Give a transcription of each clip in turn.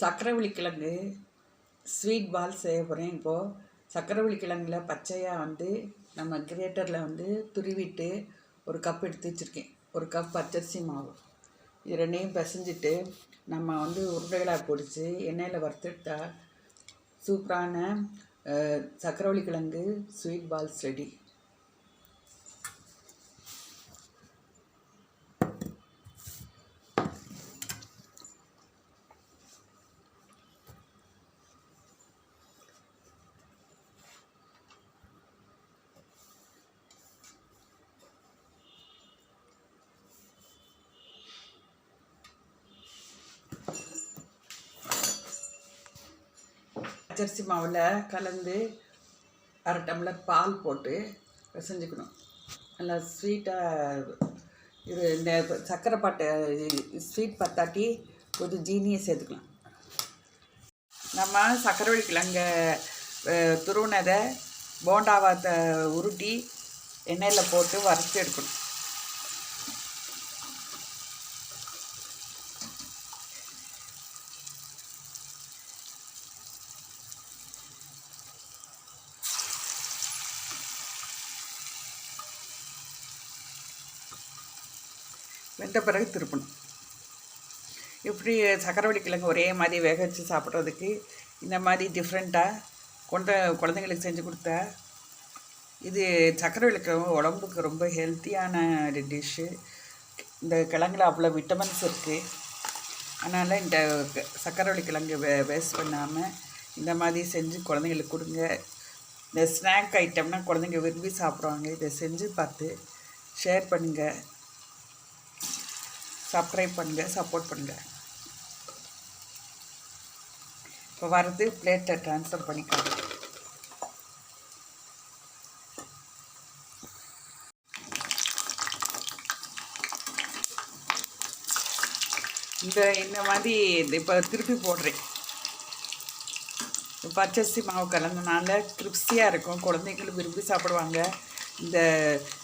சக்கரவள்ளி கிழங்கு ஸ்வீட் பால் செய்ய போகிறேன் இப்போது சக்கரவள்ளி கிழங்குல பச்சையாக வந்து நம்ம கிரேட்டரில் வந்து துருவிட்டு ஒரு கப் எடுத்து வச்சுருக்கேன். ஒரு கப் பச்சரிசி மாவு. இது ரெண்டையும் பிசைஞ்சிட்டு நம்ம வந்து உருண்டைகளாக பிடிச்சி எண்ணெயில் வறுத்துட்டா சூப்பரான சக்கரவள்ளி கிழங்கு ஸ்வீட் பால்ஸ் ரெடி பச்சரிசி மாவில் கலந்து அரை டம்ளர் பால் போட்டு பிசைஞ்சுக்கணும். நல்லா ஸ்வீட்டாக இது இந்த சர்க்கரை பாட்டை ஸ்வீட் பத்தாட்டி கொஞ்சம் ஜீனியை சேர்த்துக்கலாம். நம்ம சக்கரவள்ளி கிழங்க அஹ், துருவினதை போண்டாவை உருட்டி எண்ணெயில் போட்டு வறுத்து எடுக்கணும். வெந்த பிறகு திருப்பணும். இப்படி சக்கரவள்ளி கிழங்கு ஒரே மாதிரி வேக வச்சு சாப்பிட்றதுக்கு இந்த மாதிரி டிஃப்ரெண்ட்டாக கொண்ட குழந்தைங்களுக்கு செஞ்சு கொடுத்தா இது சக்கரவள்ளி கிழங்கு உடம்புக்கு ரொம்ப ஹெல்த்தியான டிஷ்ஷு இந்த கிழங்குல அவ்வளோ விட்டமின்ஸ் இருக்குது அதனால் இந்த க- சக்கரவள்ளி கிழங்கு வே வேஸ்ட் பண்ணாமல் இந்த மாதிரி செஞ்சு குழந்தைங்களுக்கு கொடுங்க. இந்த ஸ்நாக் ஐட்டம்னால் குழந்தைங்க விரும்பி சாப்பிடுவாங்க. இதை செஞ்சு பார்த்து ஷேர் பண்ணுங்கள் சப்ஸ்கிரைப் பண்ணுங்கள் சப்போர்ட் பண்ணுங்கள் இப்போ வரது பிளேட்டை ட்ரான்ஸ்ஃபர் பண்ணிக்கலாம். இந்த இந்த மாதிரி இப்போ திருப்பி போடுறேன். பச்சரிசி மாவு கலந்தனால கிறிஸ்பியாக இருக்கும். குழந்தைங்களும் விரும்பி சாப்பிடுவாங்க. இந்த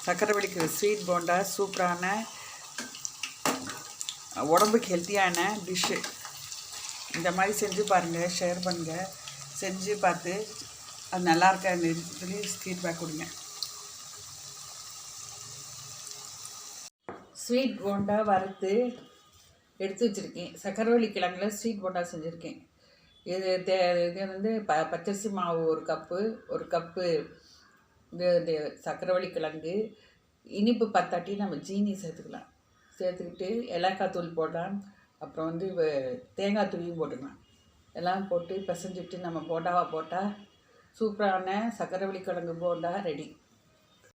சக்கரவள்ளிக்கு ஸ்வீட் போண்டா சூப்பரான உடம்புக்கு ஹெல்த்தியான டிஷ்ஷு இந்த மாதிரி செஞ்சு பாருங்கள் ஷேர் பண்ணுங்கள் செஞ்சு பார்த்து அது நல்லா இருக்க சொல்லி ஃபீட்பேக் கொடுங்க. ஸ்வீட் போண்டா வறுத்து எடுத்து வச்சுருக்கேன். சக்கரவள்ளி கிழங்குல ஸ்வீட் போண்டா செஞ்சுருக்கேன். இது தே இது வந்து ப பச்சரிசி மாவு ஒரு கப்பு ஒரு கப்பு இந்த இது சக்கரவள்ளி கிழங்கு இனிப்பு பத்தாட்டி நம்ம ஜீனி சேர்த்துக்கலாம். சேர்த்துக்கிட்டு ஏலக்காய் தூள் போட்டான் அப்புறம் வந்து தேங்காய் தூளியும் போட்டுக்கலாம். எல்லாம் போட்டு பிசைஞ்சிட்டு நம்ம போண்டாவை போட்டால் சூப்பரான சக்கரவள்ளி கிழங்கு போண்டா ரெடி.